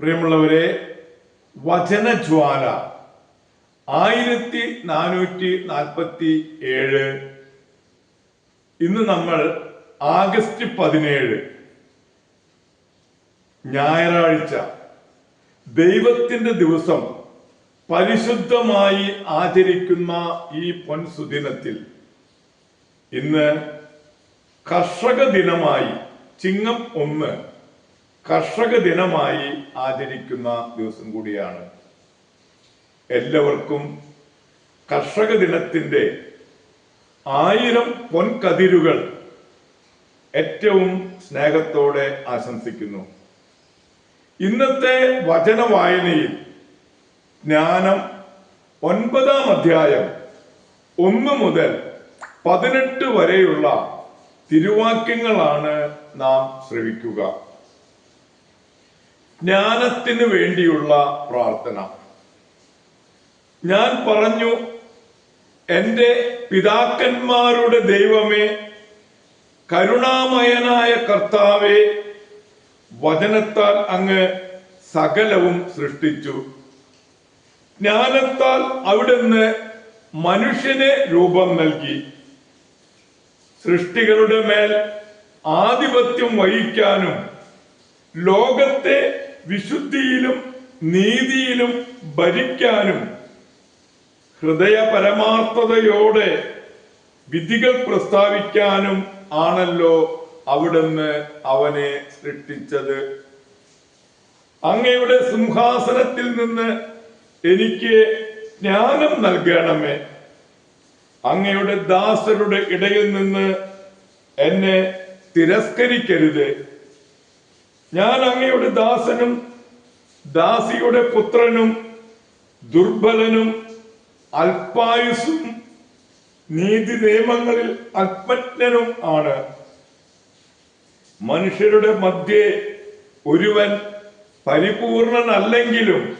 പ്രിയമുള്ളവരെ വചനജ്വാല ആയിരത്തി നാനൂറ്റി നാൽപ്പത്തി ഏഴ് ഇന്ന് നമ്മൾ ആഗസ്റ്റ് പതിനേഴ്. ഞായറാഴ്ച. ദൈവത്തിന്റെ ദിവസം പരിശുദ്ധമായി ആചരിക്കുന്ന ഈ പൊൻസുദിനത്തിൽ. ഇന്ന് കർഷക ദിനമായി ചിങ്ങം ഒന്ന് കർഷക ദിനമായി ആചരിക്കുന്ന ദിവസം കൂടിയാണ്. എല്ലാവർക്കും കർഷക ദിനത്തിന്റെ ആയിരം പൊൻകതിരുകൾ ഏറ്റവും സ്നേഹത്തോടെ ആശംസിക്കുന്നു. ഇന്നത്തെ വചന വായനയിൽ ജ്ഞാനം ഒൻപതാം അധ്യായം ഒന്ന് മുതൽ പതിനെട്ട് വരെയുള്ള തിരുവാക്യങ്ങളാണ് നാം ശ്രവിക്കുക. ജ്ഞാനത്തിന് വേണ്ടിയുള്ള പ്രാർത്ഥന. ഞാൻ പറഞ്ഞു എന്റെ പിതാക്കന്മാരുടെ ദൈവമേ കരുണാമയനായ കർത്താവെ വചനത്താൽ അങ്ങ് സകലവും സൃഷ്ടിച്ചു. ജ്ഞാനത്താൽ അവിടുന്ന് മനുഷ്യനെ രൂപം നൽകി. സൃഷ്ടികളുടെ മേൽ ആധിപത്യം വഹിക്കാനും ലോകത്തെ വിശുദ്ധിയിലും നീതിയിലും ഭരിക്കാനും ഹൃദയ പരമാർത്ഥതയോടെ വിധികൾ പ്രസ്താവിക്കാനും ആണല്ലോ അവിടുന്ന് അവനെ സൃഷ്ടിച്ചത്. അങ്ങയുടെ സിംഹാസനത്തിൽ നിന്ന് എനിക്ക് ജ്ഞാനം നൽകണമേ. അങ്ങയുടെ ദാസരുടെ ഇടയിൽ നിന്ന് എന്നെ തിരസ്കരിക്കരുത്. ഞാൻ അങ്ങയുടെ ദാസനും ദാസിയുടെ പുത്രനും ദുർബലനും അല്പായുസും നീതി നിയമങ്ങളിൽ അല്പജ്ഞനും ആണ്. മനുഷ്യരുടെ മധ്യേ ഒരുവൻ പരിപൂർണനല്ലെങ്കിലും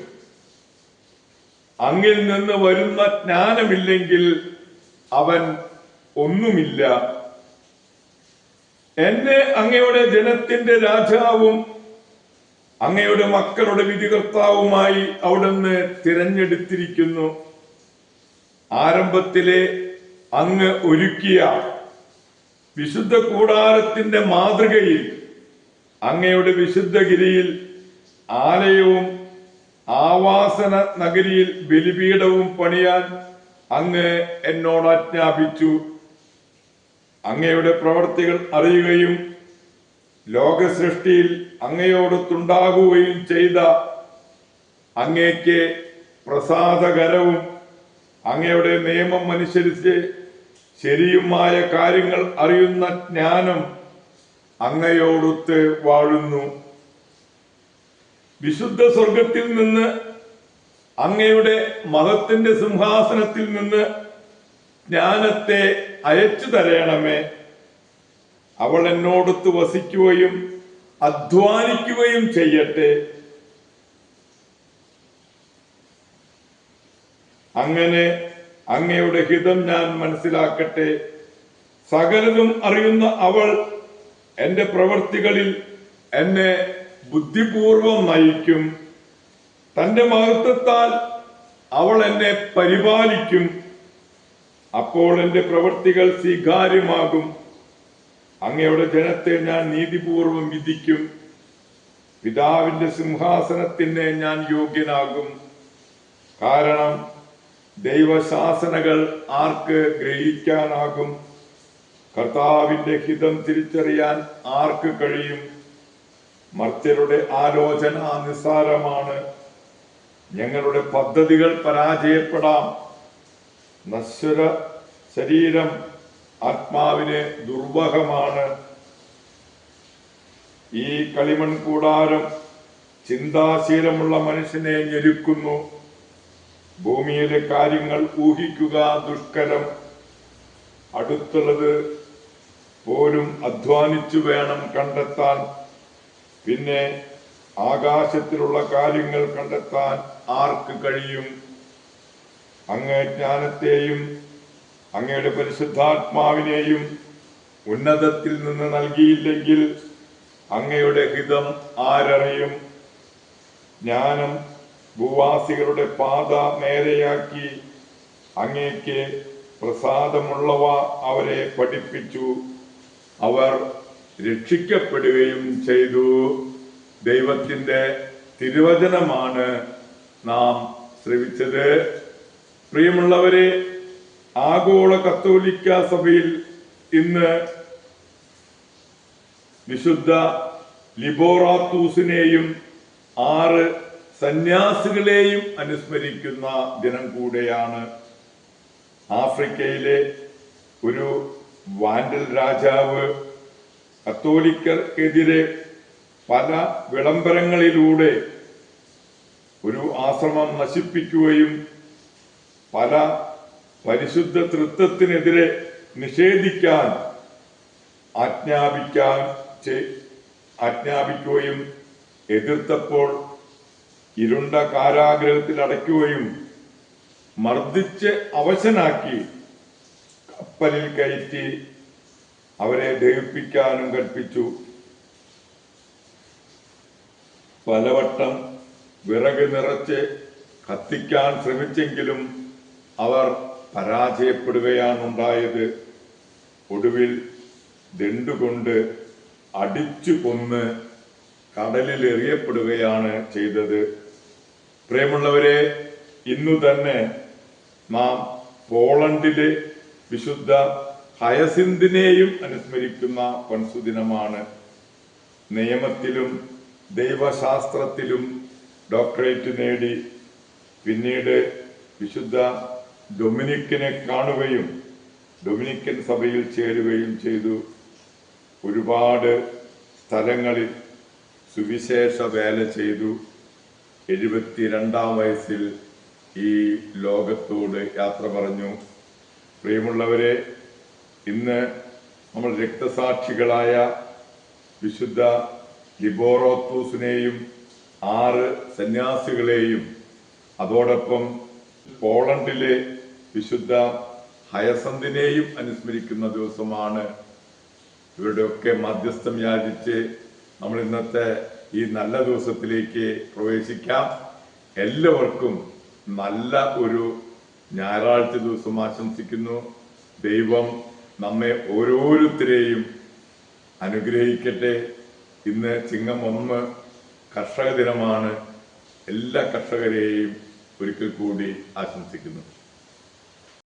അങ്ങിൽ നിന്ന് വരുന്ന ജ്ഞാനമില്ലെങ്കിൽ അവൻ ഒന്നുമില്ല. എന്നെ അങ്ങയുടെ ജനത്തിന്റെ രാജാവും അങ്ങയുടെ മക്കളുടെ വിധികർത്താവുമായി അവിടുന്ന് തിരഞ്ഞെടുത്തിരിക്കുന്നു. ആരംഭത്തിലെ അങ്ങ് ഒരുക്കിയ വിശുദ്ധ കൂടാരത്തിന്റെ മാതൃകയിൽ അങ്ങയുടെ വിശുദ്ധഗിരിയിൽ ആലയവും ആവാസന നഗരിയിൽ ബലിപീഠവും പണിയാൻ അങ്ങ് എന്നോട് ആജ്ഞാപിച്ചു. അങ്ങയുടെ പ്രവർത്തികൾ അറിയുകയും ലോകസൃഷ്ടിയിൽ അങ്ങയോടൊത്തുണ്ടാകുകയും ചെയ്ത അങ്ങേക്ക് പ്രസാദകരവും അങ്ങയുടെ നിയമം അനുസരിച്ച് ശരിയുമായ കാര്യങ്ങൾ അറിയുന്ന ജ്ഞാനം അങ്ങയോടൊത്ത് വാഴുന്നു. വിശുദ്ധ സ്വർഗത്തിൽ നിന്ന് അങ്ങയുടെ മതത്തിന്റെ സിംഹാസനത്തിൽ നിന്ന് ജ്ഞാനത്തെ അയച്ചു തരയണമേ അവൾ എന്നോടൊത്ത് വസിക്കുകയും അധ്വാനിക്കുകയും ചെയ്യട്ടെ. അങ്ങനെ അങ്ങയുടെ ഹിതം ഞാൻ മനസ്സിലാക്കട്ടെ. സകലതും അറിയുന്ന അവൾ എന്റെ പ്രവൃത്തികളിൽ എന്നെ ബുദ്ധിപൂർവം നയിക്കും. തന്റെ മഹത്വത്താൽ അവൾ എന്നെ പരിപാലിക്കും. അപ്പോൾ എന്റെ പ്രവൃത്തികൾ സ്വീകാര്യമാകും. അങ്ങയുടെ ജനത്തെ ഞാൻ നീതിപൂർവം വിധിക്കും. പിതാവിന്റെ സിംഹാസനത്തിന് ഞാൻ യോഗ്യനാകും. കാരണം ദൈവശാസനകൾ ആർക്ക് ഗ്രഹിക്കാനാകും? കർത്താവിന്റെ ഹിതം തിരിച്ചറിയാൻ ആർക്ക് കഴിയും? മർത്യരുടെ ആലോചന നിസ്സാരമാണ് ഞങ്ങളുടെ പദ്ധതികൾ പരാജയപ്പെടാം. നശ്വര ശരീരം ആത്മാവിനെ ദുർവഹമാണ്. ഈ കളിമൺ കൂടാരം ചിന്താശീലമുള്ള മനുഷ്യനെ ഞെരുക്കുന്നു. ഭൂമിയിലെ കാര്യങ്ങൾ ഊഹിക്കുക ദുഷ്കരം. അടുത്തുള്ളത് പോലും അധ്വാനിച്ചു വേണം കണ്ടെത്താൻ. പിന്നെ ആകാശത്തിലുള്ള കാര്യങ്ങൾ കണ്ടെത്താൻ ആർക്ക് കഴിയും? അങ്ങ് ജ്ഞാനത്തെയും അങ്ങയുടെ പരിശുദ്ധാത്മാവിനെയും ഉന്നതത്തിൽ നിന്ന് നൽകിയില്ലെങ്കിൽ അങ്ങയുടെ ഹിതം ആരറിയും? ജ്ഞാനം ഭൂവാസികളുടെ പാത നേരെയാക്കി അങ്ങേക്ക് പ്രസാദമുള്ളവ അവരെ പഠിപ്പിച്ചു. അവർ രക്ഷിക്കപ്പെടുകയും ചെയ്തു. ദൈവത്തിന്റെ തിരുവചനമാണ് നാം ശ്രവിച്ചത്. പ്രിയമുള്ളവരെ ആഗോള കത്തോലിക്ക സഭയിൽ ഇന്ന് വിശുദ്ധ ലിബോറാത്തൂസിനെയും ആറ് സന്യാസികളെയും അനുസ്മരിക്കുന്ന ദിനം കൂടെയാണ് ആഫ്രിക്കയിലെ ഒരു വാൻഡൽ രാജാവ് കത്തോലിക്കർക്കെതിരെ പല വിളംബരങ്ങളിലൂടെ ഒരു ആശ്രമം നശിപ്പിക്കുകയും പല പരിശുദ്ധ തൃത്വത്തിനെതിരെ നിഷേധിക്കാൻ ആജ്ഞാപിക്കാൻ ആജ്ഞാപിക്കുകയും എതിർത്തപ്പോൾ ഇരുണ്ട കാരാഗ്രഹത്തിൽ അടയ്ക്കുകയും മർദ്ദിച്ച് അവശനാക്കി കപ്പലിൽ കയറ്റി അവരെ ദഹിപ്പിക്കാനും കൽപ്പിച്ചു. പലവട്ടം വിറക് നിറച്ച് കത്തിക്കാൻ ശ്രമിച്ചെങ്കിലും അവർ പരാജയപ്പെടുകയാണ് ഉണ്ടായത് ഒടുവിൽ ദണ്ടുകൊണ്ട് അടിച്ചു കൊന്ന് കടലിൽ എറിയപ്പെടുകയാണ് ചെയ്തത്. പ്രിയമുള്ളവരെ ഇന്നു തന്നെ നാം പോളണ്ടിലെ വിശുദ്ധ ഹയസിന്തിനെയും അനുസ്മരിക്കുന്ന പൊൻസുദിനമാണ് നിയമത്തിലും ദൈവശാസ്ത്രത്തിലും ഡോക്ടറേറ്റ് നേടി. പിന്നീട് വിശുദ്ധ ഡൊമിനിക്കിനെ കാണുകയും ഡൊമിനിക്കൻ സഭയിൽ ചേരുകയും ചെയ്തു. ഒരുപാട് സ്ഥലങ്ങളിൽ സുവിശേഷ വേല ചെയ്തു. എഴുപത്തിരണ്ടാം വയസ്സിൽ ഈ ലോകത്തോട് യാത്ര പറഞ്ഞു. പ്രിയമുള്ളവരെ ഇന്ന് നമ്മൾ രക്തസാക്ഷികളായ വിശുദ്ധ ലിബോറോത്തൂസിനെയും ആറ് സന്യാസികളെയും അതോടൊപ്പം പോളണ്ടിലെ വിശുദ്ധ ഹയസന്തിനെയും അനുസ്മരിക്കുന്ന ദിവസമാണ്. ഇവരുടെയൊക്കെ മധ്യസ്ഥം യാചിച്ച് നമ്മൾ ഇന്നത്തെ ഈ നല്ല ദിവസത്തിലേക്ക് പ്രവേശിക്കാം. എല്ലാവർക്കും നല്ല ഒരു ഞായറാഴ്ച ദിവസം ആശംസിക്കുന്നു. ദൈവം നമ്മെ ഓരോരുത്തരെയും അനുഗ്രഹിക്കട്ടെ. ഇന്ന് ചിങ്ങം ഒന്ന് കർഷക ദിനമാണ്. എല്ലാ കർഷകരെയും ഒരിക്കൽ കൂടി ആശംസിക്കുന്നു.